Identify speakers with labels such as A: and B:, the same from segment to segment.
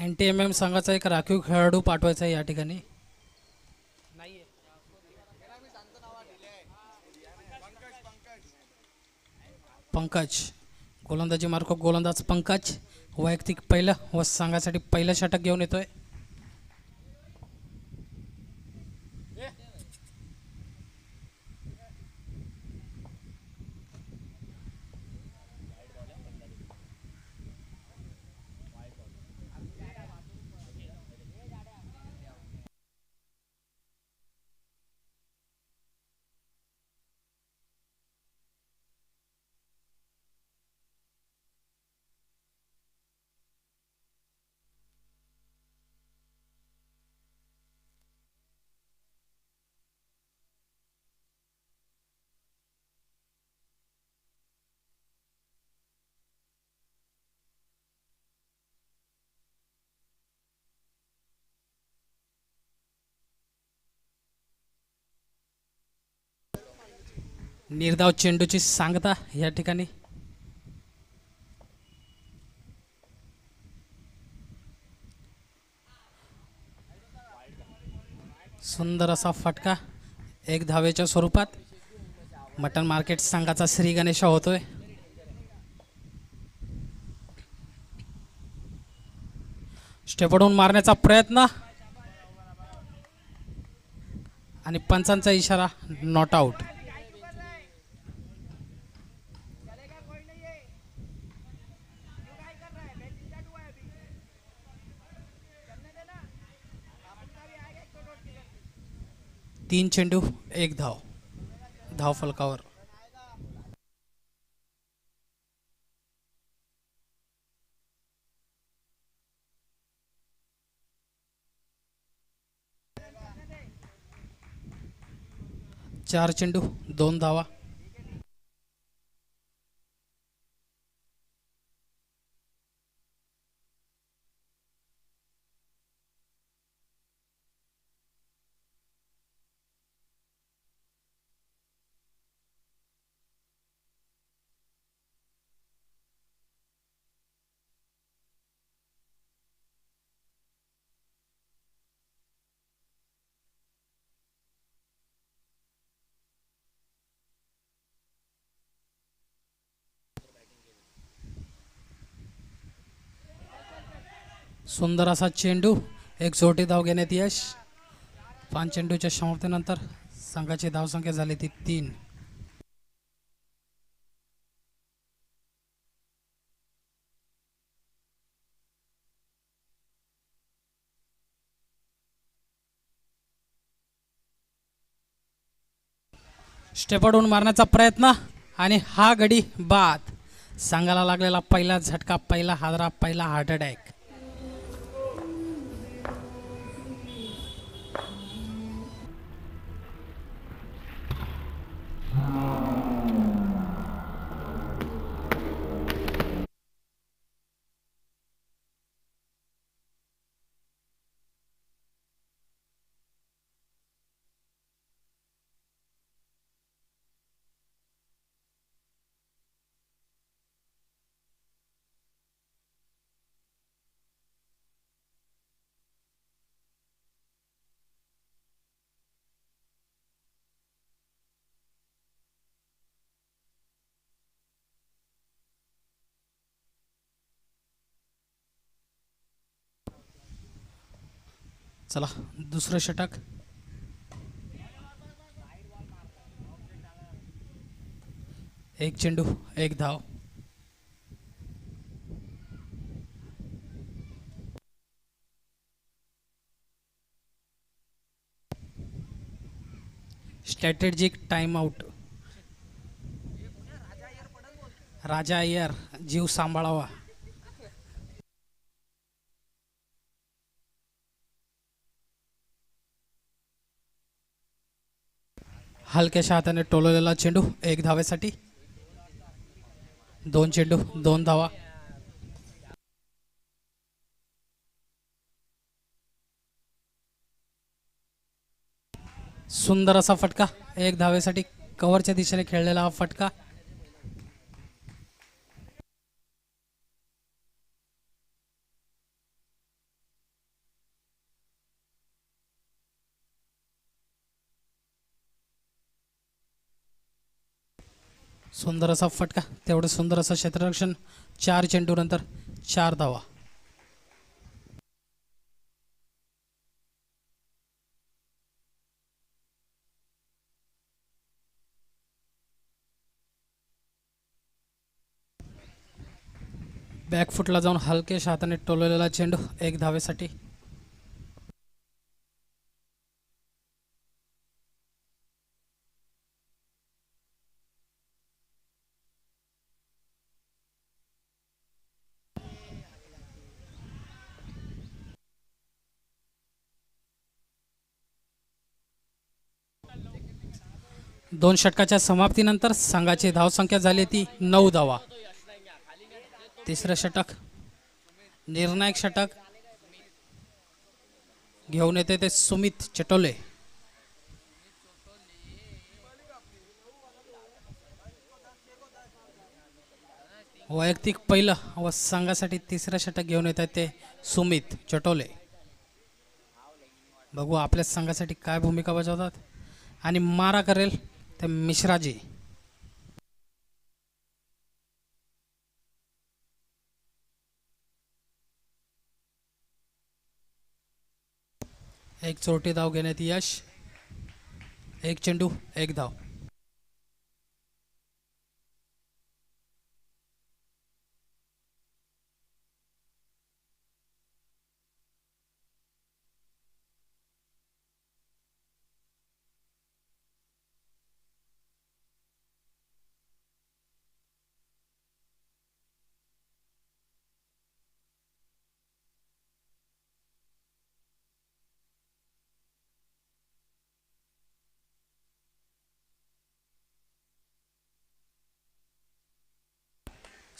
A: N T M M संघाचा एक राखीव खेळाडू पाठवायचा आहे या ठिकाणी. पंकज. गोलंदाजी मार्फत गोलंदाज पंकज. वैयक्तिक पहिलं व संघासाठी पहिलं षटक घेऊन येतोय. निर्धाव चेंडूची सांगता या ठिकाणी. सुंदर असा फटका एक धावेच्या स्वरूपात. मटन मार्केट संघाचा श्री गणेशा होतोय. स्टेपडून मारण्याचा प्रयत्न. आणि पंचांचा इशारा नॉट आऊट तीन चेंडू एक धाव. धाव फलकावर. चार चेंडू दोन धावा. सुंदर असा चेंडू एक छोटी धाव घेण्यात यश. पाच चेंडूच्या समाप्तीनंतर संघाची धावसंख्या झाली ती तीन. स्टेपडून मारण्याचा प्रयत्न आणि हा गडी बाद. संघाला लागलेला पहिला झटका पहिला हादरा पहिला हार्ट अटॅक. चला दुसरं षटक. एक चेंडू एक धाव. Strategic time out. Raja Iyer जीव सांभाळावा. हलक्याशा हाताने टोलवलेला चेंडू एक धावेसाठी. दोन चेंडू दोन धावा. सुंदर असा फटका एक धावेसाठी कव्हरच्या दिशेने खेळलेला हा फटका. सुंदर असा फटका तेवढं सुंदर असं क्षेत्ररक्षण चार चेंडूनंतर चार धावा. बॅकफुटला जाऊन हलकेश हाताने टोलवलेला चेंडू एक धावेसाठी दोन षटकाच्या समाप्तीनंतर संघाची धावसंख्या झाली ती नऊ धावा. तिसरं षटक निर्णायक षटक घेऊन येते ते सुमित चटोले. वैयक्तिक पहिलं व संघासाठी तिसरं षटक घेऊन येत आहेत ते सुमित चटोले. बघू आपल्या संघासाठी काय भूमिका बजावतात. आणि मारा करेल ते मिश्राजी. एक चोरटी धाव घेण्यात यश एक चेंडू एक धाव.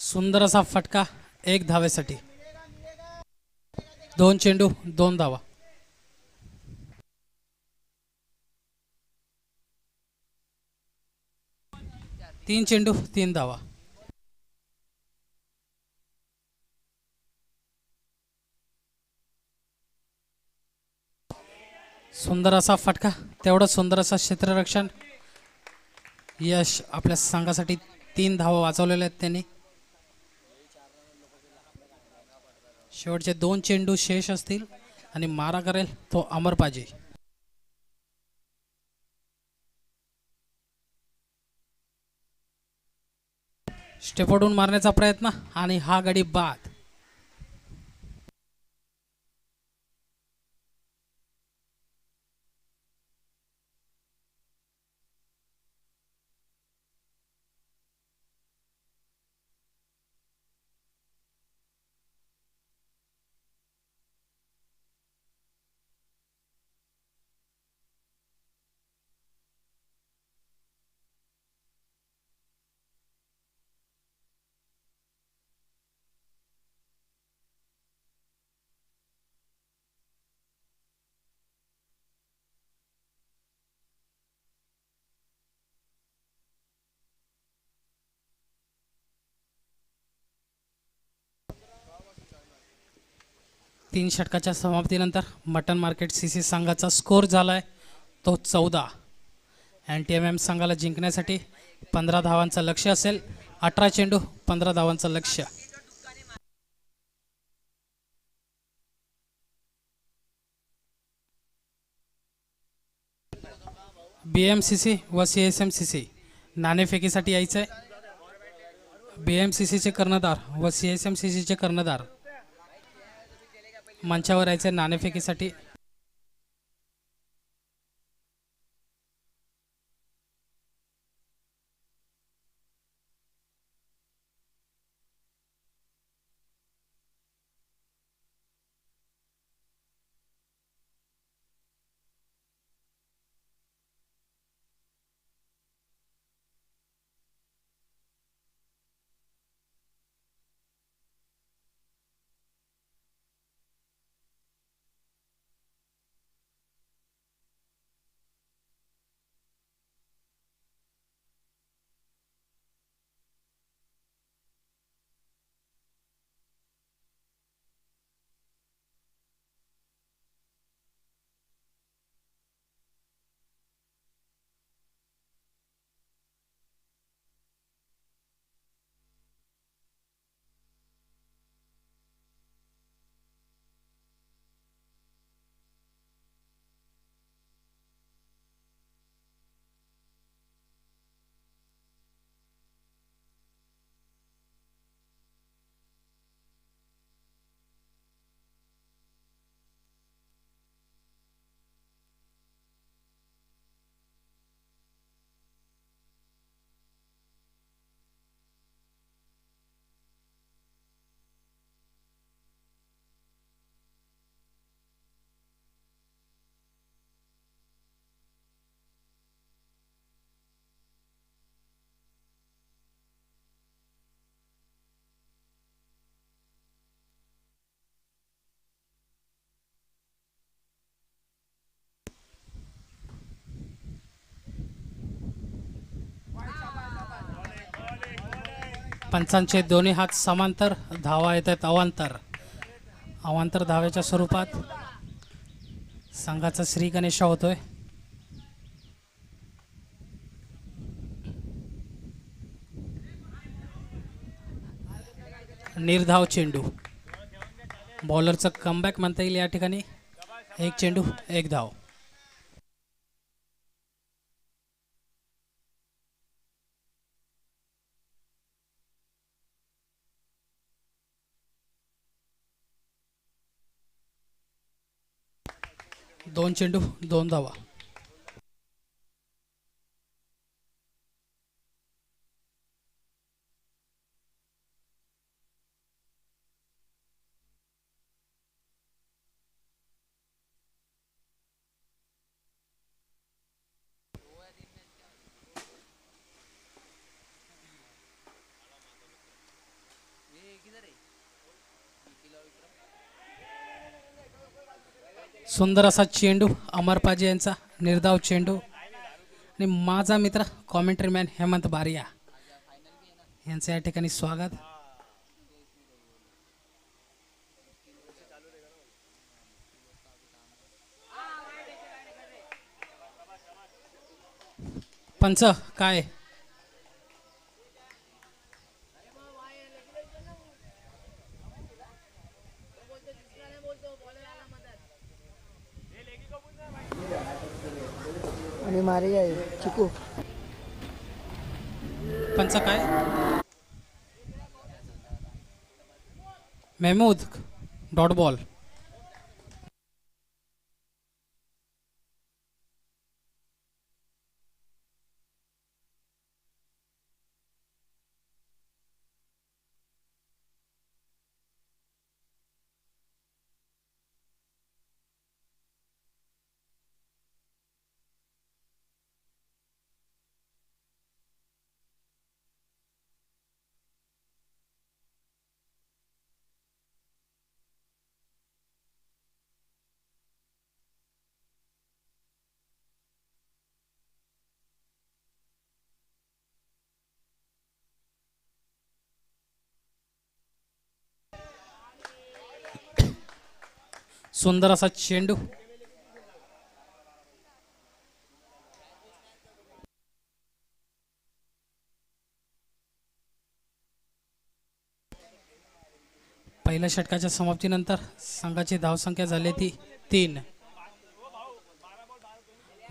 A: सुंदर असा फटका एक धावेसाठी. दोन चेंडू दोन धावा. तीन चेंडू तीन धावा. सुंदर असा फटका तेवढं सुंदर असं क्षेत्ररक्षण. यश आपल्या संघासाठी तीन धावा वाचवलेल्या आहेत त्यांनी. शेवटचे दोन चेंडू शेष असतील आणि मारा करेल तो अमर पाजी. मारण्याचा प्रयत्न आणि हा गडी बाद. तीन षटकाच्या समाप्तीनंतर मटन मार्केट सी सी संघाचा स्कोर झाला आहे तो चौदा. एन टी एम एम संघाला जिंकण्यासाठी पंधरा धावांचं लक्ष असेल. अठरा चेंडू पंधरा धावांचं लक्ष. बी एम सी सी व C S M C C नाणेफेकीसाठी यायचं आहे बी एम सी सीचे कर्णधार व सी एस एम सी सीचे कर्णधार मंचावर यायचे नाणेफेकीसाठी पंचांचे दोन्ही हात समांतर धावा येत आहेत अवांतर. अवांतर धाव्याच्या स्वरूपात संघाचा श्री गणेशा होतोय. निर्धाव चेंडू. बॉलरचं कमबॅक म्हणता येईल या ठिकाणी. एक चेंडू एक धाव. दोन चेंडू सुंदर असा चेंडू अमरपाजी यांचा निर्धाव चेंडू. आणि माझा मित्र कॉमेंट्री मॅन हेमंत बारिया. यांचं या ठिकाणी स्वागत. पंच काय?
B: मारे आहे. चिकू.
A: पंच काय? Mehmood dot ball. सुंदर असा चेंडू. पहिल्या षटकाच्या समाप्तीनंतर संघाची धावसंख्या झाली ती तीन.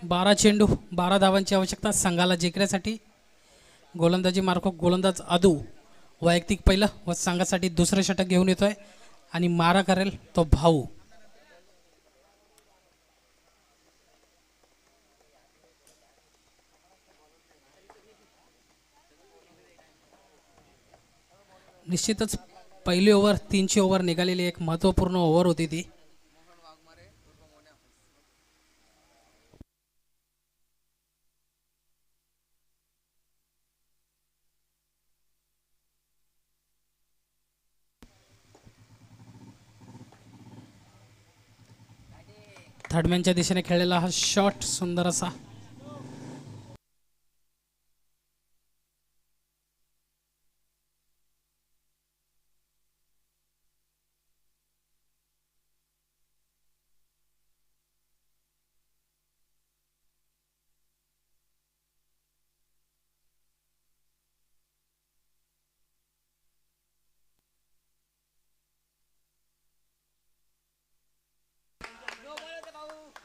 A: बारा चेंडू बारा धावांची आवश्यकता संघाला जिंकण्यासाठी. गोलंदाजी मार्फत गोलंदाज अदू वैयक्तिक पहिलं व संघासाठी दुसरं षटक घेऊन येतोय. आणि मारा करेल तो भाऊ. निश्चितच पहिली ओव्हर तीनशे ओव्हर निघालेली एक महत्त्वपूर्ण ओव्हर होती ती. थर्डमॅनच्या दिशेने खेळलेला हा शॉट सुंदर असा.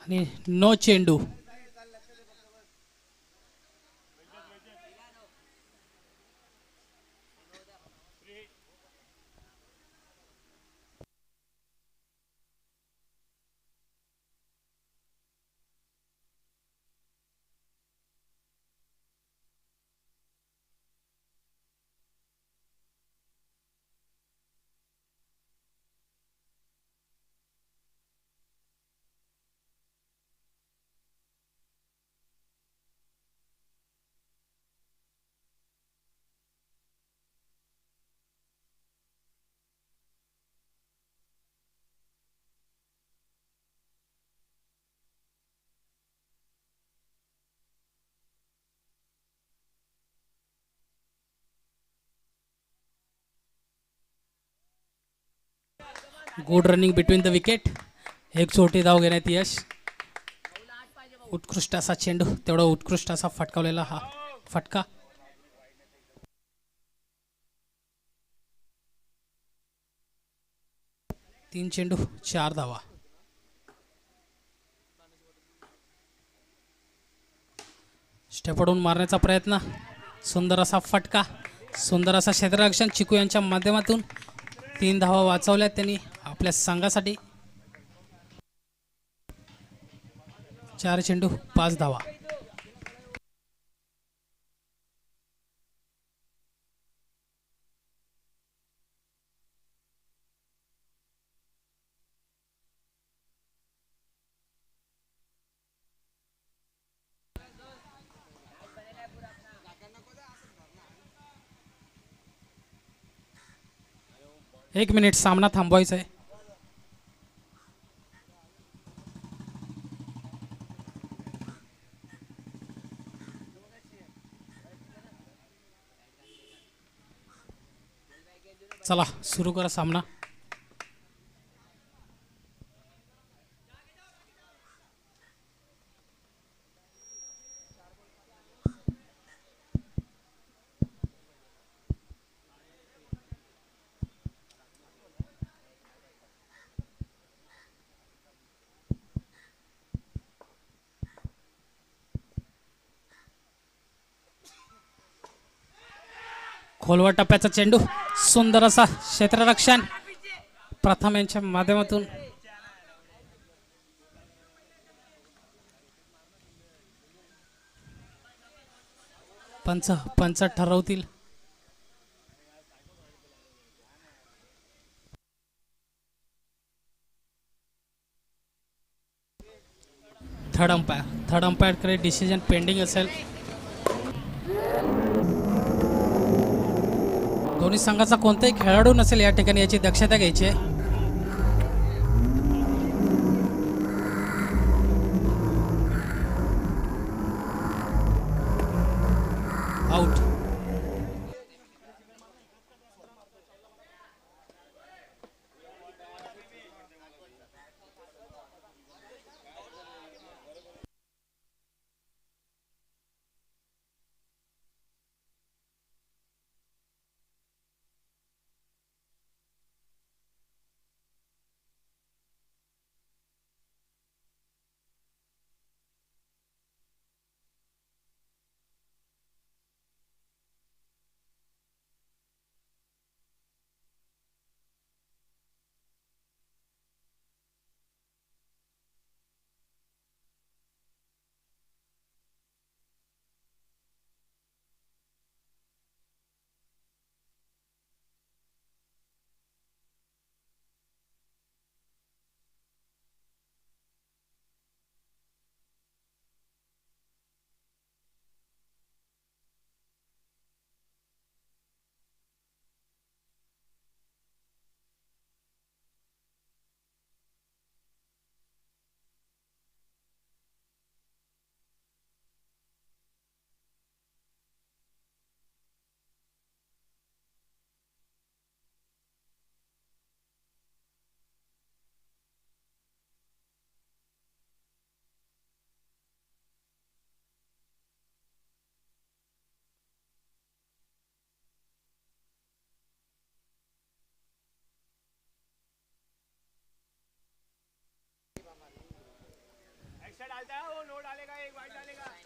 A: आणि नो चेंडू good running between the wicket एक छोटी धाव घेण्यात यश. उत्कृष्ट असा चेंडू. तेवढा उत्कृष्ट असा फटकावलेला हा फटका. तीन चेंडू चार धावा. स्टेपडून मारण्याचा प्रयत्न. सुंदर असा फटका. सुंदर असा क्षेत्ररक्षण चिकू यांच्या माध्यमातून. तीन धावा वाचवल्यात त्यांनी. आपल्या संघासाठी चार चेंडू पाच धावा. एक मिनिट सामना थांबवायचा आहे चला सुरू करा सामना. खोलवा टप्प्याचा चेंडू. सुंदर असा क्षेत्ररक्षण प्रथम यांच्या माध्यमातून. पंच पंच ठरवतील. थर्ड अंपायर थर्ड अंपायरकडे डिसिजन पेंडिंग असेल. दोन्ही संघाचा कोणताही खेळाडू नसेल या ठिकाणी याची दक्षता घ्यायची आहे.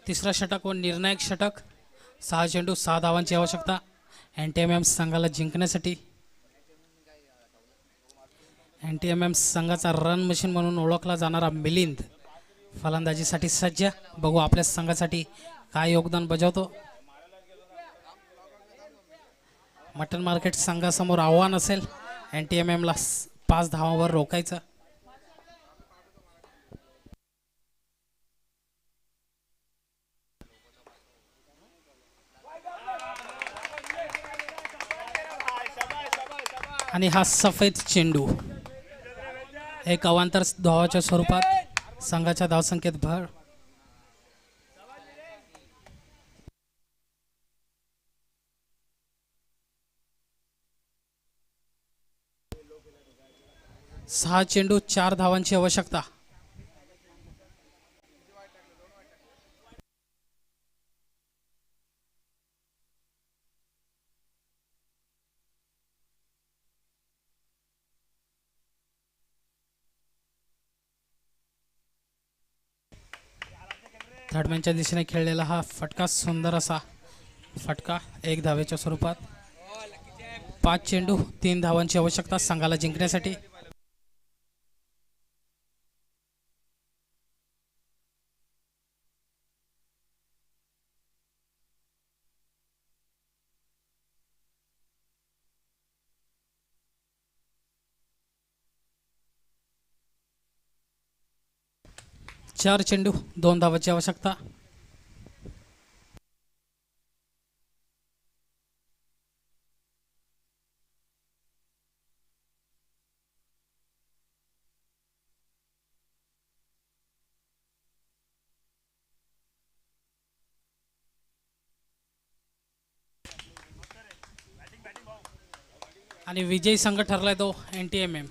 A: तिसरा षटक व निर्णायक षटक. सहा चेंडू सहा धावांची आवश्यकता. एन टी एम एम संघाला जिंकण्यासाठी. एन टी एम एम संघाचा रन मशीन म्हणून ओळखला जाणारा मिलिंद फलंदाजीसाठी सज्ज. बघू आपल्या संघासाठी काय योगदान बजावतो. मटन मार्केट संघासमोर आव्हान असेल. एन टी एम एमला पाच धावांवर रोखायचं. आणि हा सफेद चेंडू. एक अवांतर धावाच्या स्वरूपात संघाच्या धावसंख्येत भर. सहा चेंडू चार धावांची आवश्यकता. थर्डमॅनच्या दिशेने खेळलेला हा फटका सुंदर असा फटका एक धावेच्या स्वरूपात. पाच चेंडू तीन धावांची आवश्यकता संघाला जिंकण्यासाठी. चार चेंडू दोन धावाची आवश्यकता. आणि विजयी संघ ठरलाय तो एन टी एम एम